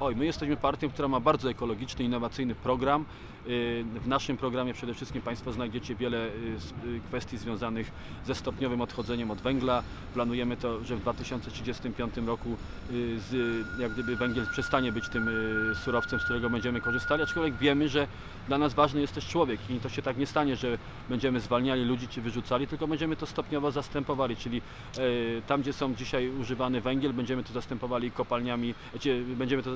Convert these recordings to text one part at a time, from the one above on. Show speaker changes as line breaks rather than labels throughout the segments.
Oj, my jesteśmy partią, która ma bardzo ekologiczny, innowacyjny program. Y, W naszym programie przede wszystkim Państwo znajdziecie wiele y, y, kwestii związanych ze stopniowym odchodzeniem od węgla. Planujemy to, że w 2035 roku z, jak gdyby węgiel przestanie być tym surowcem, z którego będziemy korzystali, aczkolwiek wiemy, że dla nas ważny jest też człowiek i to się tak nie stanie, że będziemy zwalniali ludzi czy wyrzucali, tylko będziemy to stopniowo zastępowali, czyli e, tam, gdzie są dzisiaj używany węgiel, będziemy to zastępowali kopalniami, znaczy, będziemy to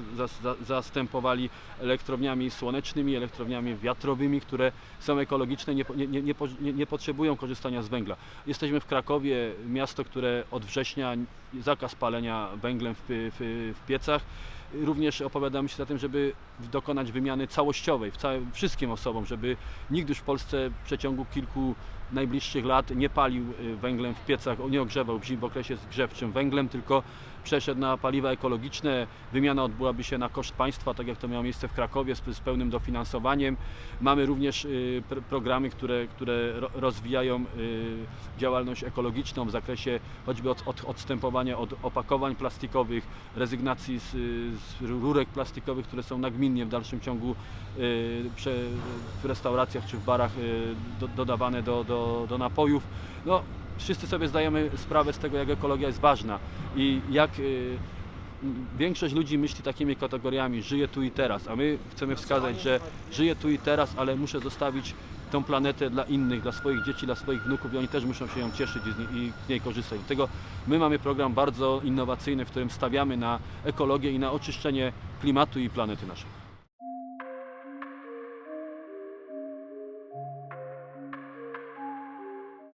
zastępowali elektrowniami słonecznymi, elektrowniami wiatrowymi, które są ekologiczne, nie, nie, nie, nie potrzebują korzystania z węgla. Jesteśmy w Krakowie, miasto, które od września zakaz palenia węglem w, w, w piecach. Również opowiadamy się za tym, żeby dokonać wymiany całościowej w całym, wszystkim osobom, żeby nikt już w Polsce w przeciągu kilku najbliższych lat nie palił y, węglem w piecach, nie ogrzewał w, zim- w okresie zgrzewczym węglem, tylko przeszedł na paliwa ekologiczne. Wymiana odbyłaby się na koszt państwa, tak jak to miało miejsce w Krakowie, z, z pełnym dofinansowaniem. Mamy również y, pr programy, które, które ro, rozwijają y, działalność ekologiczną w zakresie choćby od, od, odstępowania od opakowań plastikowych, rezygnacji z, z rurek plastikowych, które są nagminnie w dalszym ciągu y, w restauracjach czy w barach y, do, dodawane do, do, do napojów. No, wszyscy sobie zdajemy sprawę z tego, jak ekologia jest ważna i jak y, większość ludzi myśli takimi kategoriami, żyje tu i teraz, a my chcemy wskazać, że żyję tu i teraz, ale muszę zostawić tą planetę dla innych, dla swoich dzieci, dla swoich wnuków i oni też muszą się ją cieszyć i z niej, i z niej korzystać. Dlatego my mamy program bardzo innowacyjny, w którym stawiamy na ekologię i na oczyszczenie klimatu i planety naszej.